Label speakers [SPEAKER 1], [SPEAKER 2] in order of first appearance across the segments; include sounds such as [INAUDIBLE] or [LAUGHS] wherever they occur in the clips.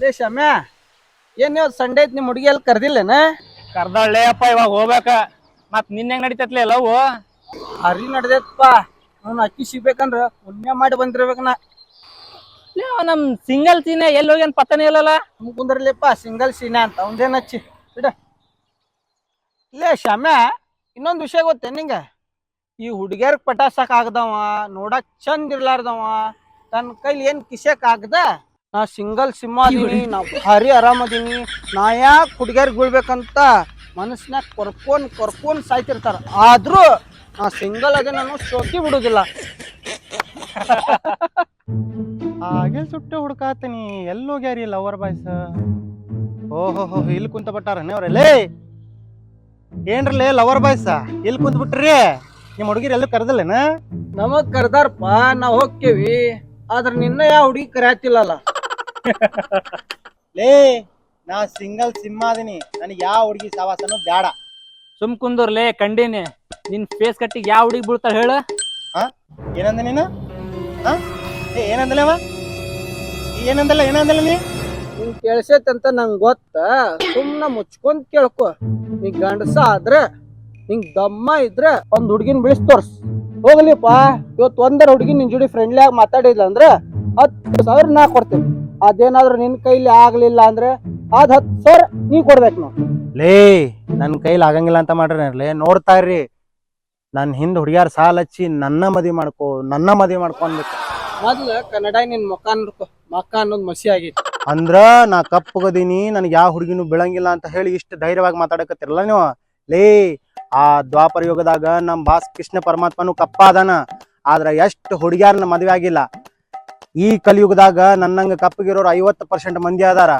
[SPEAKER 1] ಲೇ ಶಮ್ಯಾ ಏನ್ ನೀವು ಸಂಡೆ ಐತಿ ನಿಮ್ಮ ಹುಡುಗಿ ಅಲ್ಲಿ ಕರ್ದಿಲ್ಲೇನ?
[SPEAKER 2] ಕರ್ದಾಳೆ ಅಪ್ಪ ಇವಾಗ ಹೋಗ್ಬೇಕ. ಮತ್ ನಿನ್ನ ಹೆಂಗ್ ನಡಿತೈತ್ಲೆ ಲವ್
[SPEAKER 1] ಹರಿ ನಡ್ದೈತಪ್ಪ ಅವ್ನು ಅಕ್ಕಿ ಸಿಗ್ಬೇಕಂದ್ರ ಪುಣ್ಯ ಮಾಡಿ ಬಂದಿರ್ಬೇಕನ
[SPEAKER 2] ನಮ್ ಸಿಂಗಲ್ ಸೀನೆ ಎಲ್ಲಿ ಹೋಗ್ಯಾನ ಪತ್ತನೇ ಇಲ್ಲಲ್ಲ?
[SPEAKER 1] ಸುಮ್ ಕುಂದ್ರಲಿಪ್ಪ ಸಿಂಗಲ್ ಸೀನಾ ಅಂತ ಅವಂದೇನ್ ಹಚ್ಚಿ ಬಿಡ. ಲೇ ಶಮ್ಯಾ ಇನ್ನೊಂದ್ ವಿಷಯ ಗೊತ್ತೇ ನಿಂಗ? ಈ ಹುಡುಗಿಯರ್ ಪಟಾಸಕ್ ಆಗದವ ನೋಡಕ್ ಚಂದ ಇರ್ಲಾರ್ದವ ತನ್ನ ಕೈಲಿ ಏನ್ ಕಿಸಕ್ ಆಗದ? ನಾ ಸಿಂಗಲ್ ಸಿಂಹ ಅದೀನಿ ನಾ ಭಾರಿ ಆರಾಮದೀನಿ ನಾ ಯಾಕೆ ಹುಡುಗಿಯರ್ ಬೀಳ್ಬೇಕಂತ ಮನಸ್ನ್ಯಾಗ ಕೊರ್ಕೊಂಡ್ ಕೊರ್ಕೊಂಡ್ ಸಾಯ್ತಿರ್ತಾರ. ಆದರೂ ನಾ ಸಿಂಗಲ್ ಅದೇ ನಾನು ಶೋಕಿ ಬಿಡುದಿಲ್ಲ. [LAUGHS]
[SPEAKER 3] ಹಾಗೆ ಸುಟ್ಟು ಹುಡ್ಕಾತೀನಿ. ಎಲ್ಲೋಗ್ಯಾರಿ ಲವರ್ ಬಾಯ್ಸ್ ಓಹೋ ಇಲ್ಲಿ ಕುಂತ ಬಿಟ್ಟಾರನೇ ಅವ್ರಲ್ಲೇ ಏನ್ರಲ್ಲೇ ಲವರ್ ಬಾಯ್ಸ ಇಲ್ಲಿ ಕುಂತ ಬಿಟ್ರಿ. ನಿಮ್ಮ ಹುಡುಗಿರ್ ಎಲ್ಲೂ ಕರೆದಿಲ್ಲೇನ?
[SPEAKER 1] ನಮಗ್ ಕರ್ದಾರಪ್ಪ ನಾವ್ ಹೋಗ್ತೇವಿ. ಆದ್ರ ನಿನ್ನ ಯಾವ ಹುಡುಗಿ ಕರೆಯತ್ತಿಲ್ಲಲ್ಲ [LAUGHS]
[SPEAKER 3] ಲೇ ನಾ ಸಿಂಗಲ್ ಸಿಂಹ ಅದೀನಿ ನನಗೆ ಯಾವ ಹುಡುಗಿ ಸವಾಸನೂ ಬೇಡ
[SPEAKER 2] ಸುಮ್ ಕುಂದರ್ಲೆ ಕಂಡೀನಿ. ನಿನ್ ಫೇಸ್ ಕಟ್ಟಿಗೆ ಯಾವ ಹುಡುಗಿ ಬೀಳ್ತಾಳ ಹೇಳ.
[SPEAKER 3] ಏನಂದ ನೀನು? ಹಾ ಏ ಏನಂದಲ್ಲವ ಏನಂದಲ್ಲ ಏನಂದಲ್ಲ ನೀ?
[SPEAKER 1] ನೀನ್ ಕೇಳ್ಸೈತಂತ ನಂಗ್ ಗೊತ್ತ. ಸುಮ್ನ ಮುಚ್ಕೊಂಡ್ ಕೇಳ್ಕೊ. ನೀ ಗಂಡಸ ಆದ್ರೆ ನಿಂಗ್ ದಮ್ಮ ಇದ್ರೆ ಒಂದ್ ಹುಡ್ಗಿನ್ ಬಿಳಿಸ್ ತೋರ್ಸ್. ಹೋಗ್ಲಿಪ್ಪ. ಇವತ್ತು ಒಂದರ ಹುಡುಗಿ ನಿನ್ ಜೋಡಿ ಫ್ರೆಂಡ್ಲಿ ಆಗಿ ಮಾತಾಡಿಲ್ಲ ಅಂದ್ರೆ ಹತ್ತು ಸಾವಿರ ನಾ ಕೊಡ್ತೇನೆ. ಅದೇನಾದ್ರೂ ನಿನ್ ಕೈಲಿ ಆಗ್ಲಿಲ್ಲ ಅಂದ್ರೆ ಅದ್ ಹತ್ ಸರ್ ನೀ ಕೊಡ್ಬೇಕು ನಾವು
[SPEAKER 3] ಲೇ ನನ್ನ ಕೈಲಿ ಆಗಂಗಿಲ್ಲ ಅಂತ ಮಾಡ್ರಿ ನೋಡ್ತಾ ಇರ್ರಿ. ನನ್ನ ಹಿಂದ್ ಹುಡುಗ್ಯಾರ ಸಾಲ ಹಚ್ಚಿ ನನ್ನ ಮದಿ ಮಾಡ್ಕೋ ನನ್ನ ಮದಿ ಮಾಡ್ಕೊಂಡ್ಬಿಟ್ಟು
[SPEAKER 1] ಮೊದ್ಲ ಕನ್ನಡ ನಿನ್ ಮುಖ ನೋಡ್ಕೊ ಮಕ್ಕ ಅನ್ನೋದು ಮಸಿ ಆಗಿತ್ತು.
[SPEAKER 3] ಅಂದ್ರ ನಾ ಕಪ್ಪಗದೀನಿ ನನಗೆ ಯಾವ ಹುಡುಗಿನೂ ಬೀಳಂಗಿಲ್ಲ ಅಂತ ಹೇಳಿ ಇಷ್ಟು ಧೈರ್ಯವಾಗಿ ಮಾತಾಡಕತ್ತಿರಲ್ಲ ನೀವು? ಲೇ ಆ ದ್ವಾಪರ ಯುಗದಾಗ ನಮ್ ಬಾಸ್ ಕೃಷ್ಣ ಪರಮಾತ್ಮನು ಕಪ್ಪ ಅದಾನ. ಆದ್ರ ಎಷ್ಟು ಹುಡುಗ್ಯಾರನ ಮದ್ವೆ ಆಗಿಲ್ಲ. ಈ ಕಲಿಯುಗದಾಗ ನನ್ನಂಗ ಕಪ್ಪಗಿರೋರು ಐವತ್ತು ಪರ್ಸೆಂಟ್ ಮಂದಿ ಅದಾರ.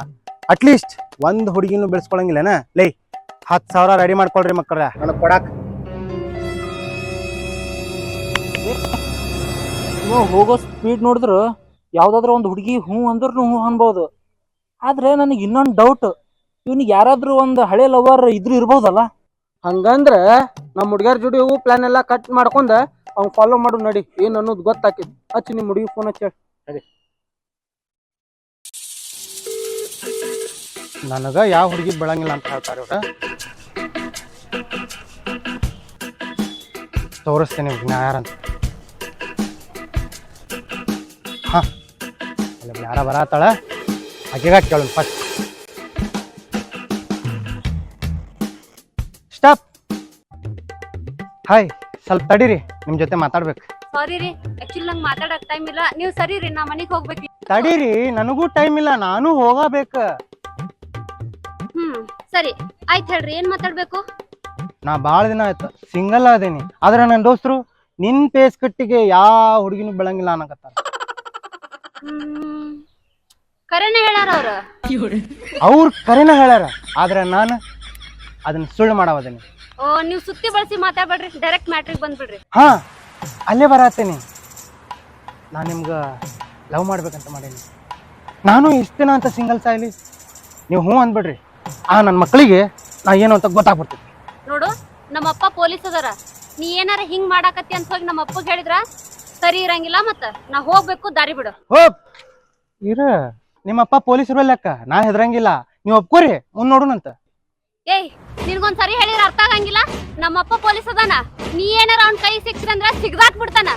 [SPEAKER 3] ಅಟ್ಲೀಸ್ಟ್ ಒಂದು ಹುಡುಗಿನೂ ಬೆಳೆಸ್ಕೊಳಂಗಿಲ್ಲನ? ಲೈ ಹತ್ತು ಸಾವಿರ ರೆಡಿ ಮಾಡ್ಕೊಳ್ರಿ ಮಕ್ಕಳ. ನನಗೆ ಕೊಡಕ್.
[SPEAKER 2] ನೀವು ಹೋಗೋ ಸ್ಪೀಡ್ ನೋಡಿದ್ರು ಯಾವ್ದಾದ್ರು ಒಂದು ಹುಡುಗಿ ಹ್ಞೂ ಅಂದ್ರೂ ಹ್ಞೂ ಅನ್ಬೋದು. ಆದ್ರೆ ನನಗೆ ಇನ್ನೊಂದು ಡೌಟ್ ಇವ್ನಿಗೆ ಯಾರಾದ್ರೂ ಒಂದು ಹಳೆ ಲವರ್ ಇದ್ರು ಇರ್ಬೋದಲ್ಲ?
[SPEAKER 1] ಹಂಗಂದ್ರೆ ನಮ್ಮ ಹುಡುಗ್ಯಾರ ಜೋಡಿ ಹೂ ಪ್ಲಾನ್ ಎಲ್ಲಾ ಕಟ್ ಮಾಡ್ಕೊಂಡ ಅವ್ನ್ ಫಾಲೋ ಮಾಡು ನಡಿ. ಏನ್ ಅನ್ನೋದು ಗೊತ್ತಾಕಿದ್ ಹಚ್ಚಿ ನಿಮ್ಮ ಹುಡುಗಿ ಫೋನ್ ಹಚ್ಚಿ ಹೇಳು.
[SPEAKER 3] ನನಗ ಯಾವ ಹುಡುಗಿ ಬೀಳಂಗಿಲ್ಲ ಅಂತ ಹೇಳ್ತಾರೆ ಇವ್ರ. ತೋರಿಸ್ತೇನೆ ಇವ್ರಿಗೆ ನಾ ಯಾರಂತ ಹಾ. ಅಲ್ಲಿ ಯಾರ ಬರತ್ತಾಳ? ಆಕೆಗ ಕೇಳು ಫಸ್ಟ್ ಸ್ಟಾಪ್ ಹಾಯ್ ಸ್ವಲ್ಪ ತಡೀರಿ ನಿಮ್ಮ ಜೊತೆ ಮಾತಾಡ್ಬೇಕು.
[SPEAKER 4] ಸಾರಿ ರೀ. ಆಕ್ಚುಲಿ ನಂಗೆ ಮಾತಾಡಕ್ ಟೈಮ್ ಇಲ್ಲ. ನೀವ್ ಸರಿ ರೀ ನಾ ಮನೆಗೆ ಹೋಗ್ಬೇಕು.
[SPEAKER 3] ತಡೀರಿ ನನಗೂ ಟೈಮ್ ಇಲ್ಲ ನಾನು ಹೋಗಬೇಕ.
[SPEAKER 4] ಹ್ಮ್ ಸರಿ. ಆಯ್ತ್ ಹೇಳ್ರಿ ಏನ್ ಮಾತಾಡ್ಬೇಕು?
[SPEAKER 3] ನಾ ಭಾಳ ದಿನ ಆಯ್ತು ಸಿಂಗಲ್ ಆದೇನಿ. ಆದ್ರೆ ನನ್ನ ದೋಸ್ತರು ನಿನ್ ಪೇಸ್ ಕಟ್ಟಿಗೆ ಯಾವ ಹುಡುಗಿನ ಬೆಳಂಗಿಲ್ಲ ಅನ್ನಕತ್ತಾರ.
[SPEAKER 4] ಹ್ಮ್ ಕರೆನೇ ಹೇಳಾರ ಅವ್ರ?
[SPEAKER 3] ಅವ್ರ ಕರೆನ ಹೇಳ್ಯಾರ ಆದ್ರೆ ನಾನು ಅದನ್ನ ಸುಳ್ಳು ಮಾಡವದೇನಿ.
[SPEAKER 4] ಓ ನೀವು ಸುತ್ತಿ ಬಳಸಿ ಮಾತಾಡ್ಬೇಡ್ರಿ ಡೈರೆಕ್ಟ್ ಮ್ಯಾಟ್ರಿಕ್ ಬಂದ್ಬಿಡ್ರಿ.
[SPEAKER 3] ಹಾ ಅಲ್ಲೇ ಬರತ್ತೇನಿ ನಾನು ನಿಮ್ಗೆ ಲವ್ ಮಾಡ್ಬೇಕಂತ ಮಾಡೀನಿ. ನಾನು ಇಷ್ಟೇನ ಅಂತ ಸಿಂಗಲ್ ಸಾಯ್ಲಿ ನೀವು ಹ್ಞೂ ಅಂದ್ಬಿಡ್ರಿ ಆ ನನ್ನ ಮಕ್ಕಳಿಗೆ ನಾ ಏನು ಅಂತ ಗೊತ್ತಾಗ್ಬಿಡ್ತೀನಿ
[SPEAKER 4] ನೋಡು ನಮ್ಮ ಅಪ್ಪ ಪೊಲೀಸ್ ಅದಾರ. ನೀ ಏನಾರ ಹಿಂಗ್ ಮಾಡಾಕತ್ತಿ ಅಂತ ಹೋಗಿ ನಮ್ಮ ಅಪ್ಪಗೆ ಹೇಳಿದ್ರ ಸರಿ ಇರಂಗಿಲ್ಲ ಮತ್ತ ನಾ ಹೋಗ್ಬೇಕು ದಾರಿ ಬಿಡು.
[SPEAKER 3] ಹೋಪ್ ಇರ ನಿಮ್ಮಪ್ಪ ಪೊಲೀಸರು ಲೆಕ್ಕ ನಾ ಹೆದರಂಗಿಲ್ಲ. ನೀವು ಒಪ್ಕೋರಿ ಮುಂದ್ ನೋಡೋಣಂತ.
[SPEAKER 4] ಏಯ್ ನಿನ್ಗೊಂದ್ ಸರಿ ಹೇಳಿದ್ರ ಅರ್ಥ ಆಗಂಗಿಲ್ಲ. ನಮ್ಮಪ್ಪ ಪೊಲೀಸ್ ಅದಾನ. ನೀ ಏನಾರ ಅವ್ನ ಕೈ ಸಿಕ್ಸಿದಂದ್ರ ಸಿಗ್ದಾಕ್ ಬಿಡ್ತಾನ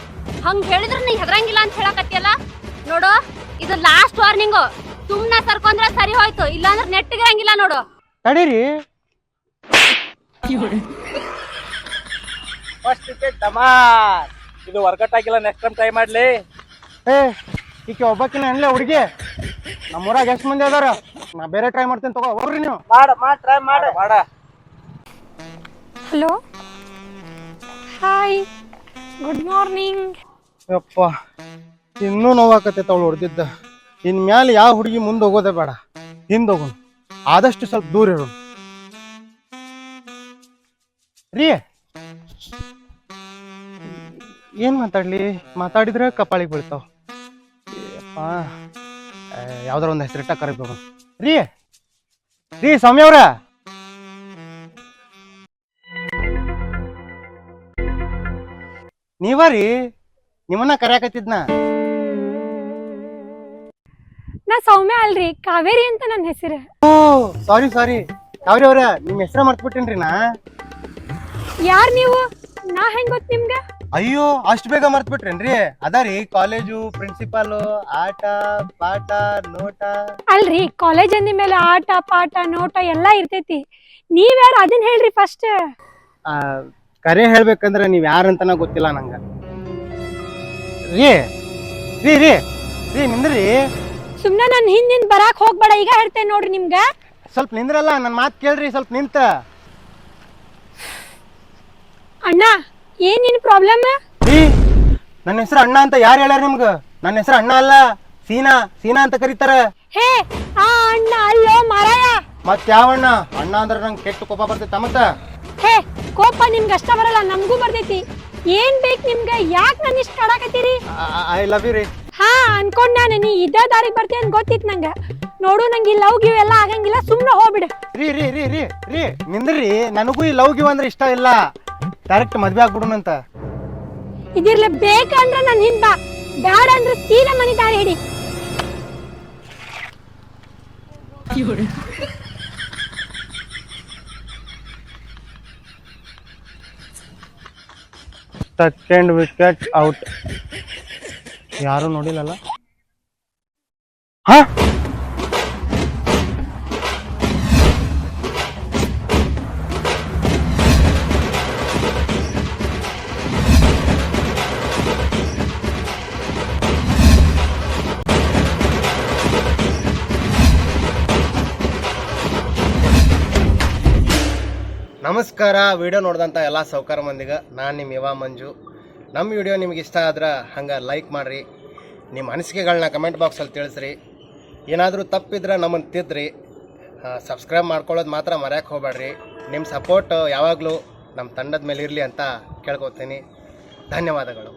[SPEAKER 4] ಹಂಗ್ ಹೇಳಿದ್ರ ನೀ ಹೆದರಂಗಿಲ್ಲ ಅಂತ ಹೇಳಕತ್ತಿಯಲ್ಲ? ನೋಡು ಇದು ಲಾಸ್ಟ್ ವಾರ್ನಿಂಗು ಸುಮ್ನೆ ಸರ್ಕೊಂಡ್ರ ಸರಿ ಹೋಯ್ತು ಇಲ್ಲಾಂದ್ರೆ ನೆಟ್ಟಿಗೆ ಹಂಗಿಲ್ಲ ನೋಡು.
[SPEAKER 3] ತಡೀರಿ.
[SPEAKER 1] ಫಸ್ಟ್
[SPEAKER 2] ಇದು ವರ್ಕೌಟ್ ಆಗಿಲ್ಲ ನೆಕ್ಸ್ಟ್ ಟೈಮ್ ಟ್ರೈ ಮಾಡ್ಲಿ.
[SPEAKER 3] ಏ ಈಕೆ ಒಬ್ಬಾಕಿನ ಅನ್ಲೇ ಹುಡುಗಿ. ನಮ್ಮೂರಾಗ ಎಷ್ಟು ಮಂದಿ ಅದಾರ? ನಾ ಬೇರೆ ಟ್ರೈ ಮಾಡ್ತೀನಿ ತಗೋ ಹೋಗ್ರಿ ನೀವು.
[SPEAKER 1] ಮಾಡ ಮಾಡ್ ಟ್ರೈ ಮಾಡ.
[SPEAKER 2] ಮಾಡ
[SPEAKER 5] ಹಲೋ ಹಾಯ್ ಗುಡ್ ಮಾರ್ನಿಂಗ್
[SPEAKER 3] ಯಪ್ಪ, ಇನ್ನೂ ನೋವಾಕತ್ತೈತೆ ಅವಳು ಹೊಡೆದಿದ್ದ. ಇನ್ ಮ್ಯಾಲೆ ಯಾವ ಹುಡುಗಿ ಮುಂದೆ ಹೋಗೋದೇ ಬೇಡ. ಹಿಂದೆ ಹೋಗೋಣ. ಆದಷ್ಟು ಸ್ವಲ್ಪ ದೂರ ಇರೋಣ. ರೀ, ಏನ್ ಮಾತಾಡ್ಲಿ? ಮಾತಾಡಿದ್ರೆ ಕಪಾಳಿಗೆ ಬೀಳ್ತಾವ. ಯಾವ್ದಾರ ಒಂದು ಹೆಸರಿಟ್ಟ ಕರಿಬೇಕು ರೀ ರೀ, ಸ್ವಾಮಿ ಅವ್ರ. ನೀವ ರೀ? ನಿಮ್ಮನ್ನ ಕರೆಯಕತ್ತಿದ್ನ?
[SPEAKER 5] ನಾ ಸೌಮ್ಯ ಅಲ್ರಿ ಕಾವೇರಿ ಅಂತ ನನ್ನ ಹೆಸರು.
[SPEAKER 3] ಓ ಸಾರಿ ಸಾರಿ ಕಾವೇರಿ ಅವ್ರ ನಿಮ್ ಹೆಸರ ಮರ್ತ್ಬಿಟ್ಟೇನ್ರಿ ನಾ.
[SPEAKER 5] ಯಾರ್ ನೀವು? ನಾ ಹೆಂಗ್ ಗೊತ್ತ ನಿಮ್ಗೆ?
[SPEAKER 3] ಅಯ್ಯೋ ಅಷ್ಟು ಬೇಗ ಮರ್ತ್ಬಿಟ್ರೇನ್ರಿ? ಅದಾರಿ ಕಾಲೇಜು ಪ್ರಿನ್ಸಿಪಾಲ್ ಆಟ ಪಾಠ ನೋಟ.
[SPEAKER 5] ಅಲ್ರಿ ಕಾಲೇಜ್ ಅಂದ ಮೇಲೆ ಆಟ ಪಾಠ ನೋಟ ಎಲ್ಲಾ ಇರ್ತೈತಿ. ನೀವ್ಯಾರು ಅದನ್ನ ಹೇಳ್ರಿ ಫಸ್ಟ್
[SPEAKER 3] ಆ, ಕರೆ ಹೇಳ್ಬೇಕಂದ್ರೆ ನೀವ್ ಯಾರಂತನ ಗೊತ್ತಿಲ್ಲ ನಂಗ. ರೀ ರೀ ರೀ ರೀ ನಿಂದ್ರಿ.
[SPEAKER 5] ಸುಮ್ನೆ ನನ್ನ ಹಿಂದಿಂದ ಬರಾಕ್ ಹೋಗ್ಬೇಡ ಈಗ ಹೇಳ್ತೇನೆ ನೋಡ್ರಿ ನಿಮ್ಗೆ.
[SPEAKER 3] ಸ್ವಲ್ಪ ನಿಂದ್ರಲ್ಲ ನನ್ನ ಮಾತು ಕೇಳ್ರಿ ಸ್ವಲ್ಪ ನಿಂತ.
[SPEAKER 5] ಅಣ್ಣ ಏನ್ ನಿನ್ ಪ್ರಾಬ್ಲಮ್
[SPEAKER 3] ರೀ ನನ್ನ ಹೆಸರು ಅಣ್ಣ ಅಂತ ಯಾರು ಹೇಳ್ಯಾರ ನಿಮ್ಗ? ನನ್ನ ಹೆಸರು ಅಣ್ಣ ಅಲ್ಲ ಸೀನಾ ಸೀನಾ ಅಂತ ಕರೀತಾರ.
[SPEAKER 5] ಹೇ ಆ ಅಣ್ಣ ಅಲ್ಲೋ ಮಾರಾಯ.
[SPEAKER 3] ಮತ್ತೆ ಯಾವ ಅಣ್ಣ? ಅಣ್ಣ ಅಂದ್ರೆ ನಂಗೆ ಕೆಟ್ಟ ಕೋಪ ಬರ್ತೈತೆ ಮತ್ತ?
[SPEAKER 5] ಹೇ ಕೋಪ ನಿಮ್ಗೆ ಅಷ್ಟ ಬರಲ್ಲ ನಮಗೂ ಬರ್ತೈತಿ. ಏನ್ ಬೇಕು ನಿಮ್ಗೆ? ಯಾಕೆ ನಾನು ಇಷ್ಟ ಕಾಡಕತ್ತೀರಿ
[SPEAKER 3] ಐ ಲವ್ ಯು ರೀ.
[SPEAKER 5] ಹಾ ಅನ್ಕೊಂಡ್ ನಾನು ನೀ ಇದೇ ದಾರಿಗೆ ಬರ್ತೀಯ ಅಂತ ಗೊತ್ತಿತ್ತು ನಂಗೆ. ನೋಡು ನಂಗೆ ಈ ಲವ್ ಗಿವ್ ಎಲ್ಲ ಆಗಂಗಿಲ್ಲ. ಸುಮ್ಮನೆ ಹೋಗ್ಬಿಡು.
[SPEAKER 3] ರೀ ರೀ ರೀ ರೀ ರೀ. ನಿಂದ್ರಿ. ನನಗೂ ಈ ಲವ್ ಗಿವ್ ಅಂದ್ರೆ ಇಷ್ಟ ಇಲ್ಲ. ಡೈರೆಕ್ಟ್ ಮದ್ವೆ ಆಗ್ಬಿಡುನಂತ
[SPEAKER 5] ಇದಿರ್ಲಿ ಬೇಕಂದ್ರೆ ನಾನು ಹಿಂದ ಬೇಡ ಬ್ಯಾಡ ಅಂದ್ರೆ ಸೀದಾ ಮನೆ ದಾರಿ ಹಿಡಿ.
[SPEAKER 3] ಸೆಕೆಂಡ್ ವಿಕೆಟ್ ಔಟ್ ಯಾರು ನೋಡಿಲ್ಲಲ್ಲ? ಹಾ? ನಮಸ್ಕಾರ, ವಿಡಿಯೋ ನೋಡಿದಂಥ ಎಲ್ಲ ಸೌಕಾರ ಮಂದಿಗೆ. ನಾನು ನಿಮ್ಮ ಯುವ ಮಂಜು. ನಮ್ಮ ವಿಡಿಯೋ ನಿಮ್ಗೆ ಇಷ್ಟ ಆದ್ರೆ ಹಂಗೆ ಲೈಕ್ ಮಾಡಿರಿ. ನಿಮ್ಮ ಅನಿಸಿಕೆಗಳನ್ನ ಕಮೆಂಟ್ ಬಾಕ್ಸಲ್ಲಿ ತಿಳಿಸ್ರಿ. ಏನಾದರೂ ತಪ್ಪಿದ್ರೆ ನಮ್ಮನ್ನು ತಿದ್ರಿ. ಸಬ್ಸ್ಕ್ರೈಬ್ ಮಾಡ್ಕೊಳ್ಳೋದು ಮಾತ್ರ ಮರ್ಯಾಕೆ ಹೋಗ್ಬೇಡ್ರಿ ನಿಮ್ಮ ಸಪೋರ್ಟ್ ಯಾವಾಗಲೂ ನಮ್ಮ ತಂಡದ ಮೇಲೆ ಇರಲಿ ಅಂತ ಕೇಳ್ಕೊತೀನಿ. ಧನ್ಯವಾದಗಳು.